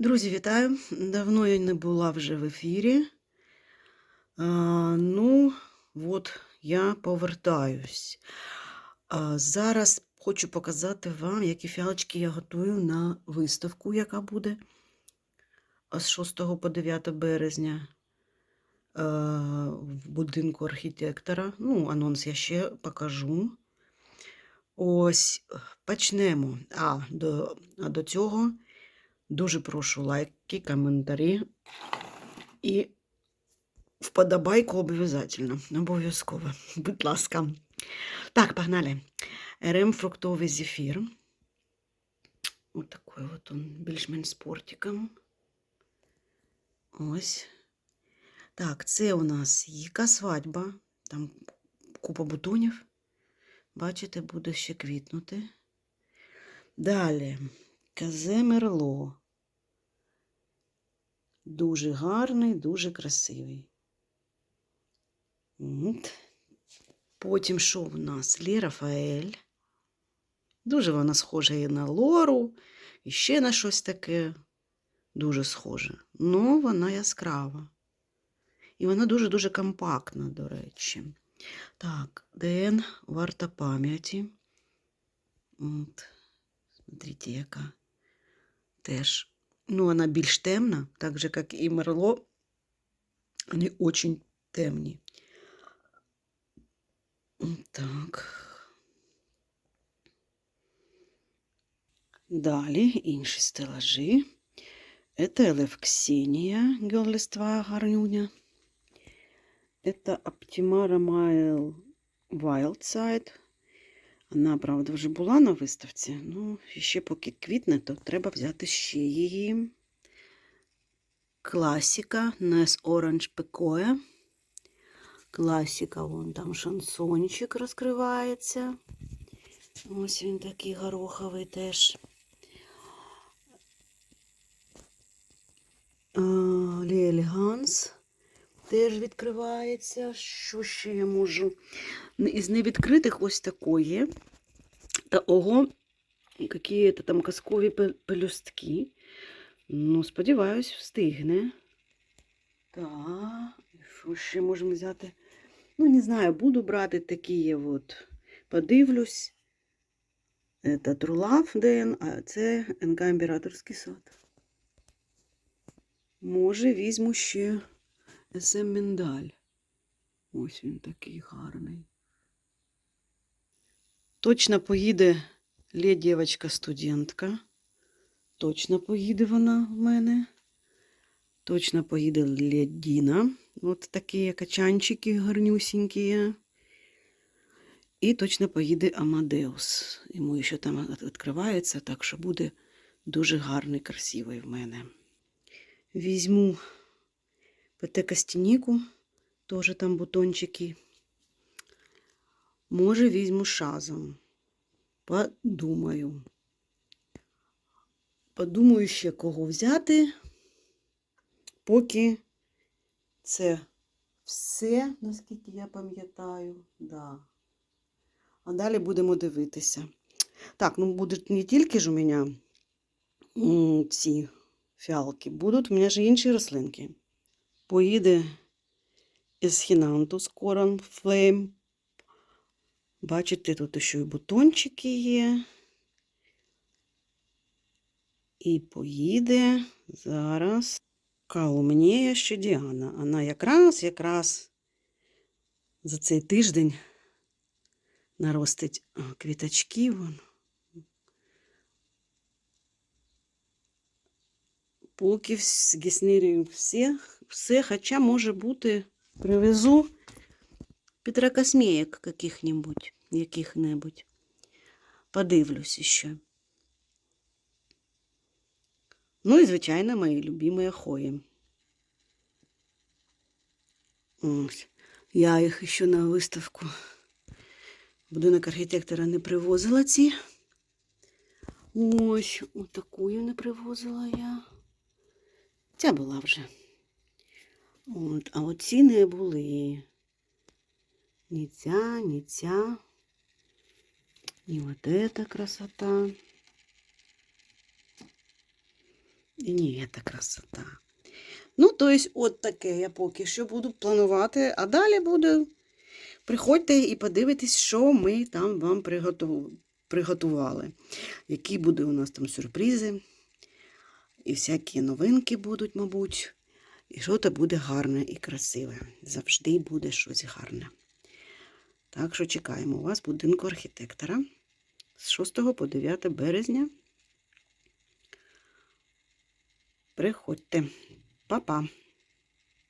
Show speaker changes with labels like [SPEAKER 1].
[SPEAKER 1] Друзі, вітаю! Давно я не була вже в ефірі. А, ну, от я повертаюсь. А, зараз хочу показати вам, які фіалочки я готую на виставку, яка буде з 6 по 9 березня а, в будинку архітектора. Ну, анонс я ще покажу. Ось, почнемо. А, до, а до цього. Дуже прошу лайки, коментарі і вподобайку обов'язково. Обов'язково. Будь ласка. Так, погнали. РМ фруктовий зефір. Ось такий от он, більш-менш з портиком. Ось. Так, це у нас яка свадьба. Там купа бутонів. Бачите, буде ще квітнути. Далі. Казе Мерло. Дуже гарний, дуже красивий. От. Потім що в нас? Лі Рафаель. Дуже вона схожа і на Лору, і ще на щось таке. Дуже схоже. Ну, вона яскрава. І вона дуже-дуже компактна, до речі. Так, ДН варта пам'яті. От. Смотрите, яка теж. Ну, вона більш темна, так же, як і Мерло. Вони очень темні. Так. Далі інші стелажі. Это Елевксинія, гьорлиства гарнюня. Это Optimara Mile Wildside. Вона, правда, вже була на виставці. Ну, ще поки квітне, то треба взяти ще її. Класіка Нес Orange Pekoe. Класіка, вон там шансончик розкривається. Ось він такий гороховий теж. Лі-Елеганс теж відкривається. Що ще я можу? Із невідкритих ось такої. Та ого, які там казкові пелюстки. Ну, сподіваюсь, встигне. Так, що ще можемо взяти? Ну, не знаю, буду брати такі от. Подивлюсь. Це Трулав ДН, а це НК Імператорський сад. Може, візьму ще СМ Міндаль. Ось він такий гарний. Точно поїде лє дівчинка-студентка. Точно поїде вона в мене. Точно поїде лє. От такі качанчики гарнюсінькі. І точно поїде Амадеус. Йому ще там відкривається, так що буде дуже гарний, красивий в мене. Візьму ПТ Костяніку, теж там бутончики. Може, візьму шазом. Подумаю. Подумаю ще кого взяти, поки це все, наскільки я пам'ятаю, да. А далі будемо дивитися. Так, ну будуть не тільки ж у мене ці фіалки, будуть у мене ж інші рослинки. Поїде Есхінантус Корон Флейм. Бачите, тут ще й бутончики є. І поїде зараз Каумнія ще Діана. Вона якраз якраз за цей тиждень наростить квіточки. Вон. Поки згіснирюємо все, все, хоча може бути, привезу Петрокосмеек каких-нибудь, яких-небудь. Подивлюсь ще. Ну і, звичайно, мої любимі хої. Ось. Я їх ще на виставку будинок архітектора не привозила ці. Ось, отаку не привозила я. Ця була вже. От, а оці не були. Ні ця, ні ця. І от эта красота. І ні, це красота. Ну, то есть, от таке я поки що буду планувати, а далі буду. Приходьте і подивитесь, що ми там вам приготували. Які будуть у нас там сюрпризи. І всякі новинки будуть, мабуть. І що то буде гарне і красиве. Завжди буде щось гарне. Так що чекаємо у вас будинку архітектора з 6 по 9 березня. Приходьте. Па-па.